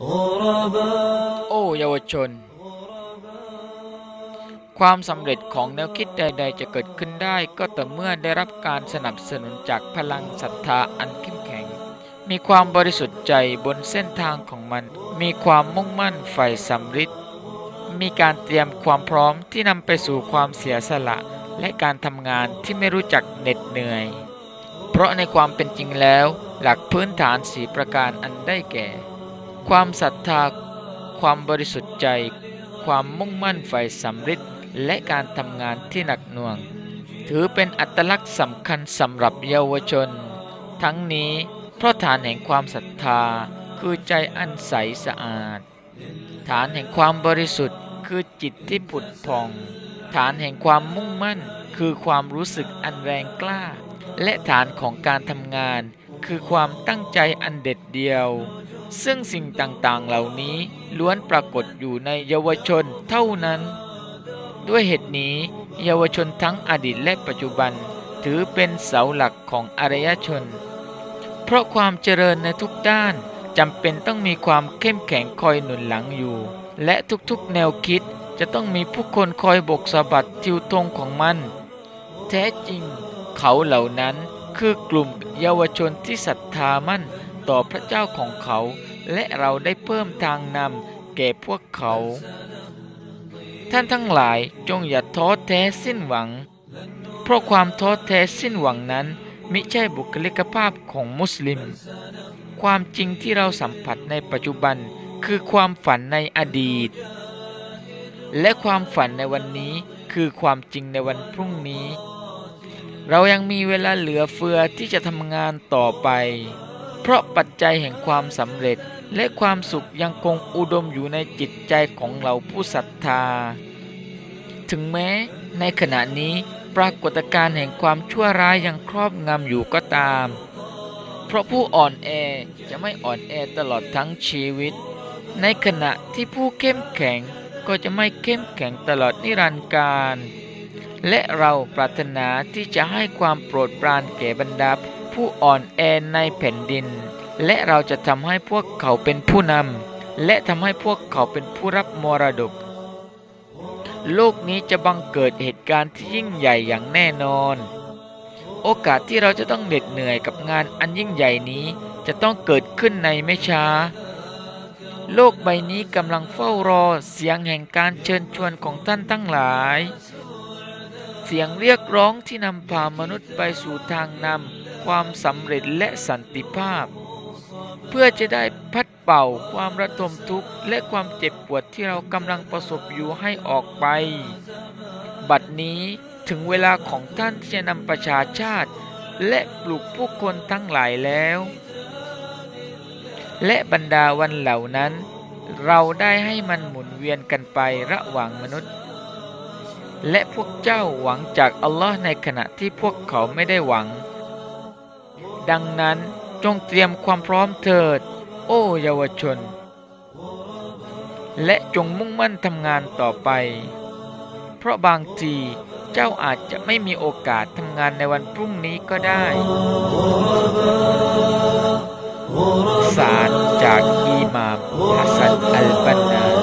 โอ้เยาวชน ความสำเร็จของแนวคิดใด ๆ จะเกิดขึ้นได้ก็แต่เมื่อได้รับการสนับสนุนจากพลังศรัทธาอันเข้มแข็ง มีความบริสุทธิ์ใจบนเส้นทางของมัน มีความมุ่งมั่นใฝ่สำริดมีการเตรียมความพร้อมที่นำไปสู่ความเสียสละ และการทำงานที่ไม่รู้จักเหน็ดเหนื่อย เพราะในความเป็นจริงแล้ว หลักพื้นฐานสีประการอันได้แก่ ความศรัทธา ความบริสุทธิ์ใจ ความมุ่งมั่นใฝ่สำริดและการทำงานที่หนักหน่วง ถือเป็นอัตลักษณ์สำคัญสำหรับเยาวชน ทั้งนี้เพราะฐานแห่งความศรัทธาคือใจอันใสสะอาด ฐานแห่งความบริสุทธิ์คือจิตที่ผุดผ่อง ฐานแห่งความมุ่งมั่นคือความรู้สึกอันแรงกล้า และฐานของการทำงาน คือความตั้งใจอันเด็ดเดียว ซึ่งสิ่งต่างๆเหล่านี้ล้วนปรากฏอยู่ในเยาวชนเท่านั้น ด้วยเหตุนี้ เยาวชนทั้งอดีตและปัจจุบันถือเป็นเสาหลักของอารยชน เพราะความเจริญในทุกด้านจำเป็นต้องมีความเข้มแข็งคอยหนุนหลังอยู่ และทุกๆแนวคิดจะต้องมีผู้คนคอยบกสะบัดทิวธงของมัน แท้จริง เขาเหล่านั้นคือกลุ่มเยาวชนที่ศรัทธามั่น ต่อพระเจ้าของเขา และเราได้เพิ่มทางนำแก่พวกเขา ท่านทั้งหลายจงอย่าท้อแท้สิ้นหวัง เพราะความท้อแท้สิ้นหวังนั้นมิใช่บุคลิกภาพของมุสลิม ความจริงที่เราสัมผัสในปัจจุบันคือความฝันในอดีต และความฝันในวันนี้คือความจริงในวันพรุ่งนี้ เรายังมีเวลาเหลือเฟือที่จะทำงานต่อไป ราะปัจจัยแห่งความสำเร็จ และความสุขยังคงอุดมอยู่ในจิตใจของเราผู้ศรัทธา ถึงแม้ในขณะนี้ปรากฏการณ์แห่งความชั่วร้ายยังครอบงำอยู่ก็ตาม เพราะผู้อ่อนแอจะไม่อ่อนแอตลอดทั้งชีวิต ในขณะที่ผู้เข้มแข็งก็จะไม่เข้มแข็งตลอดนิรันดร์การ และเราปรารถนาที่จะให้ความโปรดปรานแก่บรรดา ผู้อ่อนแอในแผ่นดิน และเราจะทำให้พวกเขาเป็นผู้นำและทำให้พวกเขาเป็นผู้รับมรดก โลกนี้จะบังเกิดเหตุการณ์ที่ยิ่งใหญ่อย่างแน่นอน โอกาสที่เราจะต้องเหน็ดเหนื่อยกับงานอันยิ่งใหญ่นี้จะต้องเกิดขึ้นในไม่ช้า โลกใบนี้กำลังเฝ้ารอเสียงแห่งการเชิญชวนของท่านทั้งหลายเสียงเรียกร้องที่นำพามนุษย์ไปสู่ทางนำ ความสำเร็จและสันติภาพ เพื่อจะได้พัดเป่าความระทมทุกข์และความเจ็บปวดที่เรากำลังประสบอยู่ให้ออกไป บัดนี้ถึงเวลาของท่านที่จะนำประชาชาติ และปลุกผู้คนทั้งหลายแล้ว และบรรดาวันเหล่านั้น เราได้ให้มันหมุนเวียนกันไประหว่างมนุษย์ และพวกเจ้าหวังจากอัลลอฮ์ในขณะที่พวกเขาไม่ได้หวัง ดังนั้นจงเตรียมความพร้อมเถิด โอ้เยาวชน และจงมุ่งมั่นทำงานต่อไป เพราะบางทีเจ้าอาจจะไม่มีโอกาสทำงานในวันพรุ่งนี้ก็ได้ สารจากอีหมามฮัสซันอัลบันนา